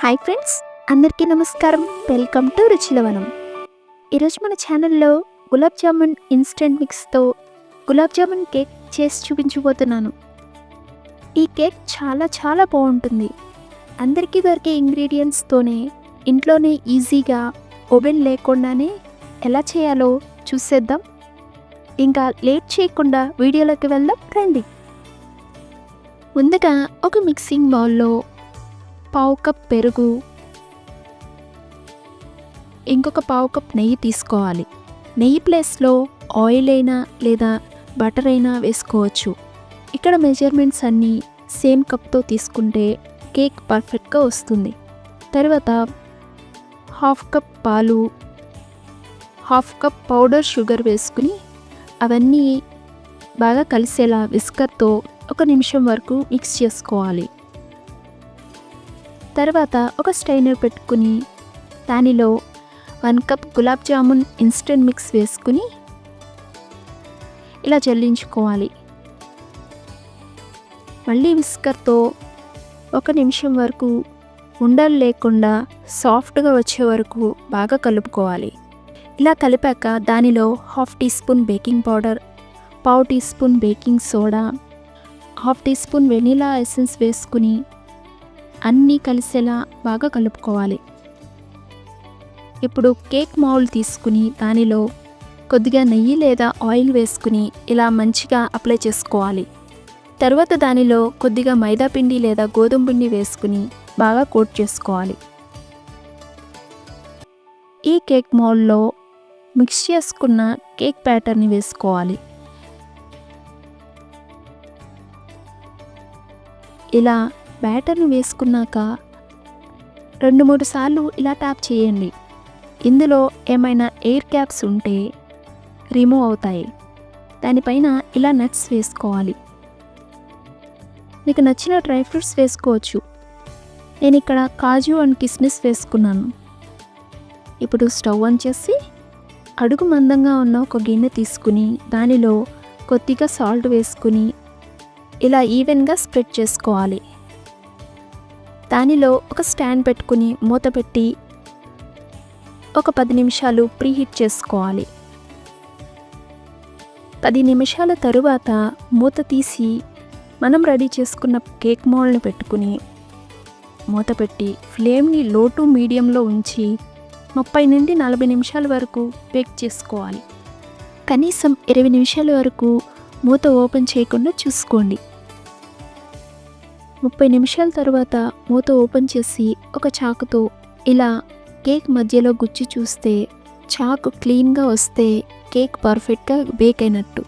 Hi friends అందరికీ నమస్కారం. Welcome to Ruchilavanam. ఈరోజు మన ఛానల్లో గులాబ్ జామున్ ఇన్స్టెంట్ మిక్స్తో గులాబ్ జామున్ కేక్ చేసి చూపించబోతున్నాను. ఈ కేక్ చాలా చాలా బాగుంటుంది. అందరికీ దొరికే ఇంగ్రీడియంట్స్తోనే ఇంట్లోనే ఈజీగా ఓవెన్ లేకుండానే ఎలా చేయాలో చూసేద్దాం. ఇంకా లేట్ చేయకుండా వీడియోలోకి వెళ్దాం రండి. ముందుగా ఒక మిక్సింగ్ బౌల్లో పావు కప్ పెరుగు. ఇంకొక పావు కప్ నెయ్యి తీసుకోవాలి. నెయ్యి ప్లేస్లో ఆయిల్ అయినా లేదా బటర్ అయినా వేసుకోవచ్చు. ఇక్కడ మెజర్మెంట్స్ అన్నీ సేమ్ కప్తో తీసుకుంటే కేక్ పర్ఫెక్ట్గా వస్తుంది. తర్వాత హాఫ్ కప్ పాలు హాఫ్ కప్ పౌడర్ షుగర్ వేసుకుని అవన్నీ బాగా కలిసేలా విస్కర్తో ఒక నిమిషం వరకు మిక్స్ చేసుకోవాలి. తర్వాత ఒక స్టైనర్ పెట్టుకుని దానిలో one cup gulab jamun instant mix వేసుకుని ఇలా జల్లించుకోవాలి మళ్ళీ విస్కర్తో ఒక నిమిషం వరకు ఉండలు లేకుండా సాఫ్ట్గా వచ్చే వరకు బాగా కలుపుకోవాలి. ఇలా కలిపాక దానిలో half teaspoon baking powder పావు teaspoon baking soda half teaspoon vanilla essence వేసుకుని అన్నీ కలిసేలా బాగా కలుపుకోవాలి. ఇప్పుడు కేక్ మౌల్ తీసుకుని దానిలో కొద్దిగా నెయ్యి లేదా ఆయిల్ వేసుకుని ఇలా మంచిగా అప్లై చేసుకోవాలి. తర్వాత దానిలో కొద్దిగా మైదా పిండి లేదా గోధుమ పిండి వేసుకుని బాగా కోట్ చేసుకోవాలి. ఈ కేక్ మౌల్లో మిక్స్ చేసుకున్న కేక్ బ్యాటర్ని వేసుకోవాలి. ఇలా బ్యాటర్ని వేసుకున్నాక రెండు మూడు సార్లు ఇలా ట్యాప్ చేయండి. ఇందులో ఏమైనా ఎయిర్ క్యాప్స్ ఉంటే రిమూవ్ అవుతాయి. దానిపైన ఇలా నట్స్ వేసుకోవాలి. మీకు నచ్చిన డ్రై ఫ్రూట్స్ వేసుకోవచ్చు. నేను ఇక్కడ కాజు అండ్ కిస్మిస్ వేసుకున్నాను. ఇప్పుడు స్టవ్ ఆన్ చేసి అడుగు మందంగా ఉన్న ఒక గిన్నె తీసుకుని దానిలో కొద్దిగా సాల్ట్ వేసుకుని ఇలా ఈవెన్గా స్ప్రెడ్ చేసుకోవాలి. దానిలో ఒక స్టాండ్ పెట్టుకుని మూత పెట్టి ఒక పది నిమిషాలు ప్రీహీట్ చేసుకోవాలి. పది నిమిషాల తరువాత మూత తీసి మనం రెడీ చేసుకున్న కేక్ మోల్ని పెట్టుకుని మూత పెట్టి ఫ్లేమ్ని లో టు మీడియంలో ఉంచి ముప్పై నుండి నలభై నిమిషాల వరకు బేక్ చేసుకోవాలి. కనీసం ఇరవై నిమిషాల వరకు మూత ఓపెన్ చేయకుండా చూసుకోండి. ముప్పై నిమిషాల తర్వాత మూత ఓపెన్ చేసి ఒక చాకుతో ఇలా కేక్ మధ్యలో గుచ్చి చూస్తే చాకు క్లీన్గా వస్తే కేక్ పర్ఫెక్ట్గా బేక్ అయినట్టు.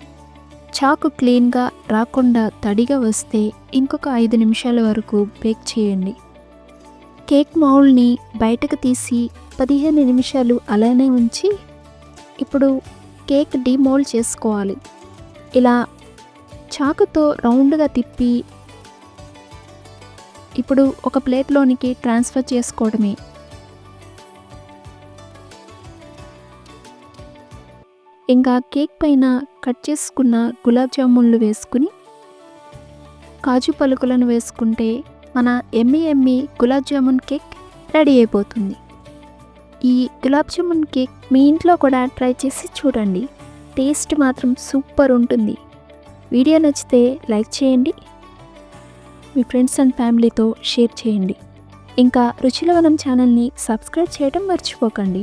చాకు క్లీన్గా రాకుండా తడిగా వస్తే ఇంకొక ఐదు నిమిషాల వరకు బేక్ చేయండి. కేక్ మౌల్ని బయటకు తీసి పదిహేను నిమిషాలు అలానే ఉంచి ఇప్పుడు కేక్ డిమోల్డ్ చేసుకోవాలి. ఇలా చాకుతో రౌండ్గా తిప్పి ఇప్పుడు ఒక ప్లేట్లోనికి ట్రాన్స్ఫర్ చేసుకోవడమే. ఇంకా కేక్ పైన కట్ చేసుకున్న గులాబ్ జామున్లు వేసుకుని కాజు పలుకులను వేసుకుంటే మన yummy yummy gulab jamun cake ready అయిపోతుంది. ఈ గులాబ్ జామున్ కేక్ మీ ఇంట్లో కూడా ట్రై చేసి చూడండి. టేస్ట్ మాత్రం సూపర్ ఉంటుంది. వీడియో నచ్చితే లైక్ చేయండి. మీ ఫ్రెండ్స్ అండ్ ఫ్యామిలీతో షేర్ చేయండి. ఇంకా రుచిలవనం ఛానల్ని సబ్స్క్రైబ్ చేయడం మర్చిపోకండి.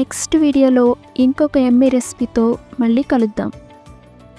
నెక్స్ట్ వీడియోలో ఇంకొక ఎమ్మీ రెసిపీతో మళ్ళీ కలుద్దాం.